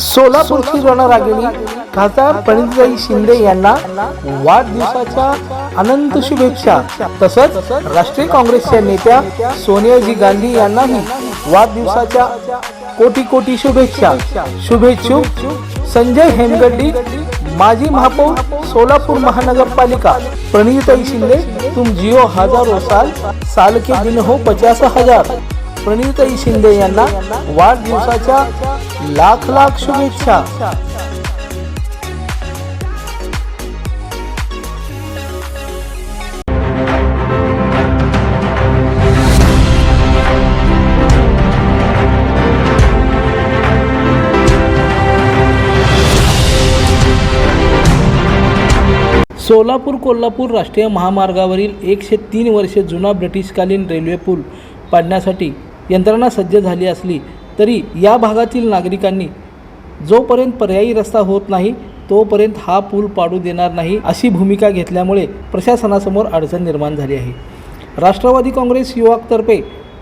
सोलापूरची रणरागिणी खासदार प्रणितताई शिंदे यांना वाढदिवसाच्या अनंत शुभेच्छा. तसंच राष्ट्रीय काँग्रेसच्या नेत्या सोनियाजी गांधी यांनाही वाढदिवसाच्या कोटी कोटी शुभेच्छा. शुभेच्छुक संजय हेमगड्डी माजी महापौर सोलापूर महानगरपालिका. प्रणिताई शिंदे तुम जियो हजारो साल साल के दिन हो पचास हजार. प्रणिताई शिंदे यांना वाढदिवसाच्या लाख लाख शुभेच्छा. सोलापूर कोल्हापूर राष्ट्रीय महामार्गावरील एकशे तीन वर्षे जुना ब्रिटिशकालीन रेल्वे पूल पाडण्यासाठी यंत्रणा सज्ज झाली असली तरी या भागातील नागरिकांनी जोपर्यंत पर्यायी रस्ता होत नाही तोपर्यंत हा पूल पाडू देणार नाही अशी भूमिका घेतल्यामुळे प्रशासनासमोर अडचण निर्माण झाली आहे. राष्ट्रवादी काँग्रेस युवकतर्फे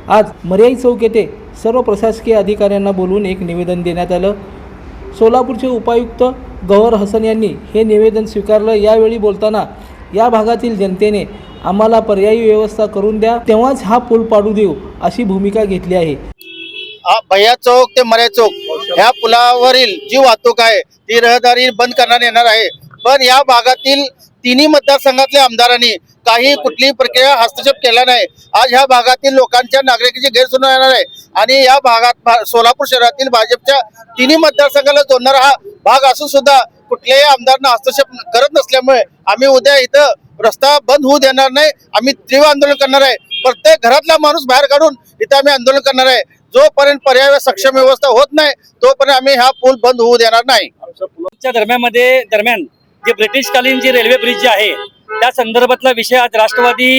आज मर्याई चौक येथे सर्व प्रशासकीय अधिकाऱ्यांना बोलवून एक निवेदन देण्यात आलं. सोलापूरचे उपायुक्त गौहर हसन यांनी हे निवेदन स्वीकारलं. यावेळी बोलताना या भागातील जनतेने आम्हाला पर्यायी व्यवस्था करून द्या तेव्हाच हा पूल पाडू देऊ अशी भूमिका घेतली आहे. हा भैया चौक ते मर्या चौक ह्या पुलावरील जी वाहतूक आहे ती रहदारी बंद करण्यात येणार आहे. पण या भागातील तिन्ही मतदारसंघातल्या आमदारांनी काही कुठलीही प्रक्रिया हस्तक्षेप केला नाही. आज ह्या भागातील लोकांच्या नागरिकांची गैरसोय येणार आहे. आणि या भागात सोलापूर शहरातील भाजपच्या तिन्ही मतदारसंघाला जोडणारा हा भाग असून सुद्धा कुठल्याही आमदारांना हस्तक्षेप करत नसल्यामुळे आम्ही उद्या इथं रस्ता बंद होऊ देणार नाही. आम्ही तीव्र आंदोलन करणार आहे. प्रत्येक घरातला माणूस बाहेर काढून इथं आम्ही आंदोलन करणार आहे. जोपर्यंत पर्याय सक्षम व्यवस्था होत नाही तोपर्यंत आम्ही हा पूल बंद होऊ देणार नाही. च्या दरम्यानमध्ये दरम्यान जे ब्रिटिशकालीन जी रेल्वे ब्रिज जे आहे त्या संदर्भातला विषय आज राष्ट्रवादी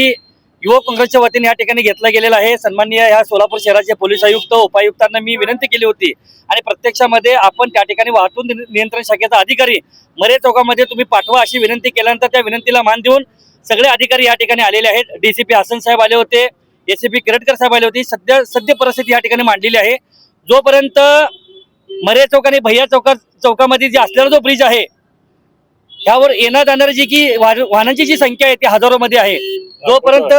युवक काँग्रेसच्या वतीने या ठिकाणी घेतला गेलेला आहे. सन्माननीय ह्या सोलापूर शहराचे पोलीस आयुक्त उपायुक्तांना मी विनंती केली होती. आणि प्रत्यक्षामध्ये आपण त्या ठिकाणी वाहतूक नियंत्रण शाखेचा अधिकारी मरे चौकामध्ये तुम्ही पाठवा अशी विनंती केल्यानंतर त्या विनंतीला मान देऊन सगळे अधिकारी या ठिकाणी आलेले आहेत. डीसीपी हसन साहेब आले होते एसीपी किरटकर साहेब आले होते. सध्या सद्य परिस्थिती या ठिकाणी मांडलेली आहे. जोपर्यंत मरे चौक आणि भैया चौका चौकामध्ये जे असलेला जो ब्रिज आहे ह्यावर येणार जाणारी जी की वाह- वाहनांची जी संख्या आहे ती हजारोमध्ये आहे. जोपर्यंत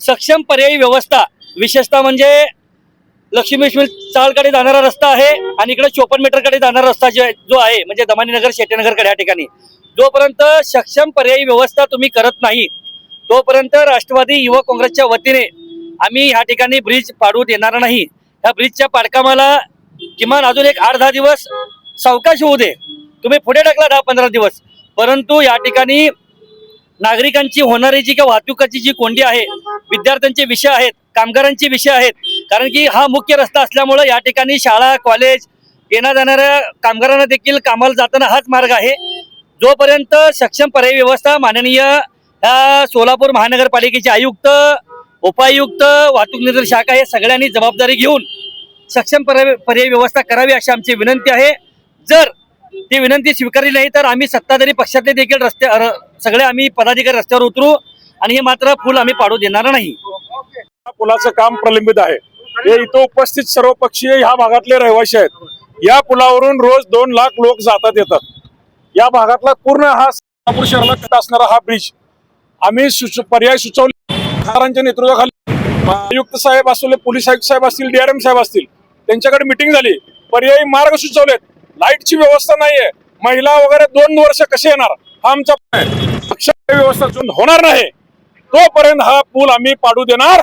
सक्षम पर्यायी व्यवस्था विशेषतः म्हणजे लक्ष्मी चाळकडे जाणारा रस्ता आहे आणि इकडे चोपन्न मीटरकडे जाणारा रस्ता जे जो आहे म्हणजे दमानीनगर शेटेनगरकडे या ठिकाणी. जोपर्यंत सक्षम पर्यायी व्यवस्था तुम्ही करत नाही तोपर्यंत राष्ट्रवादी युवक काँग्रेसच्या वतीने आम्ही ह्या ठिकाणी ब्रिज पाडू देणार नाही. ह्या ब्रिजच्या पाडकामाला किमान अजून एक आठ दहा दिवस सावकाश होऊ दे. तुम्ही पुढे टाकला दहा पंधरा दिवस. परंतु या ठिकाणी नागरिकांची होणारी जी किंवा वाहतुकाची जी कोंडी आहे विद्यार्थ्यांचे विषय आहेत कामगारांचे विषय आहेत कारण की हा मुख्य रस्ता असल्यामुळे या ठिकाणी शाळा कॉलेज येण्या जाणाऱ्या कामगारांना देखील कामाला जाताना हाच मार्ग आहे. जोपर्यंत सक्षम पर्यायी व्यवस्था माननीय ह्या सोलापूर महानगरपालिकेचे आयुक्त उपायुक्त वाहतूक नियंत्रण शाखा हे सगळ्यांनी जबाबदारी घेऊन सक्षम पर्याय पर्यायी व्यवस्था करावी अशी आमची विनंती आहे. जर ती विनंती स्वीकारली नाही तर आम्ही सत्ताधारी पक्षातले देखील रस्ते सगळे आम्ही पदाधिकारी रस्त्यावर उतरू आणि हे मात्र फुल आम्ही पाडू देणार नाही. पुलाचं काम प्रलंबित आहे. हे इथं उपस्थित सर्व पक्षीय ह्या भागातले रहिवासी आहेत. या पुलावरून रोज दोन लाख लोक जातात येतात. या भागातला पूर्ण हा सोलापूर शहराला असणारा हा ब्रिज आम्ही पर्याय सुचवले. खासदारांच्या नेतृत्वाखाली आयुक्त साहेब असले पोलीस आयुक्त साहेब असतील डीआरएम साहेब असतील त्यांच्याकडे मिटिंग झाली. पर्यायी मार्ग सुचवलेत. लाईटची व्यवस्था नाहीये. महिला वगैरे दोन वर्ष कसे येणार? हा आमचा व्यवस्था होणार नाही. तोपर्यंत हा पूल आम्ही पाडू देणार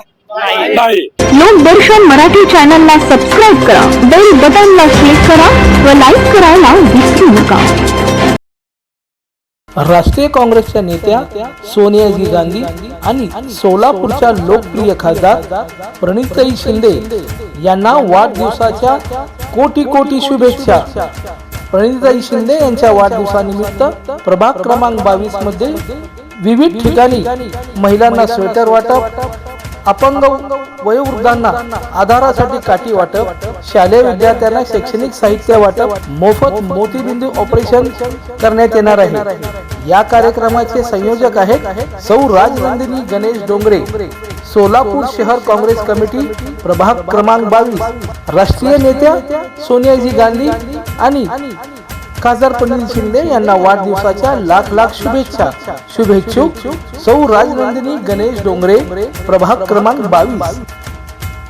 नाही. लोकदर्शन मराठी चॅनलला सबस्क्राईब करा. बेल बटनला क्लिक करा व लाईक करायला विसरू नका. राष्ट्रीय काँग्रेसच्या नेत्या सोनियाजी गांधी आणि सोलापूरच्या लोकप्रिय खासदार प्रणिताई शिंदे यांना वाढदिवसाच्या कोटी कोटी शुभेच्छा. प्रणिताई शिंदे यांच्या वाढदिवसानिमित्त प्रभाग क्रमांक बावीसमध्ये विविध ठिकाणी महिलांना स्वेटर वाटप अपंग वयोवृद्धांना आधारासाठी काठी वाटप शालेय विद्यार्थ्यांना शैक्षणिक साहित्य वाटप मोफत मोतीबिंदू ऑपरेशन करण्यात येणार आहे. या कार्यक्रमाचे संयोजक आहेत सौ राजनंदिनी गणेश डोंगरे सोलापूर शहर काँग्रेस कमिटी प्रभाग क्रमांक बावीस राष्ट्रीय नेत्या सोनियाजी गांधी आणि खासदार पंडित शिंदे यांना वाढदिवसाच्या लाख लाख शुभेच्छा. शुभेच्छुक सौ राजनंदिनी गणेश डोंगरे प्रभाग क्रमांक बावीस.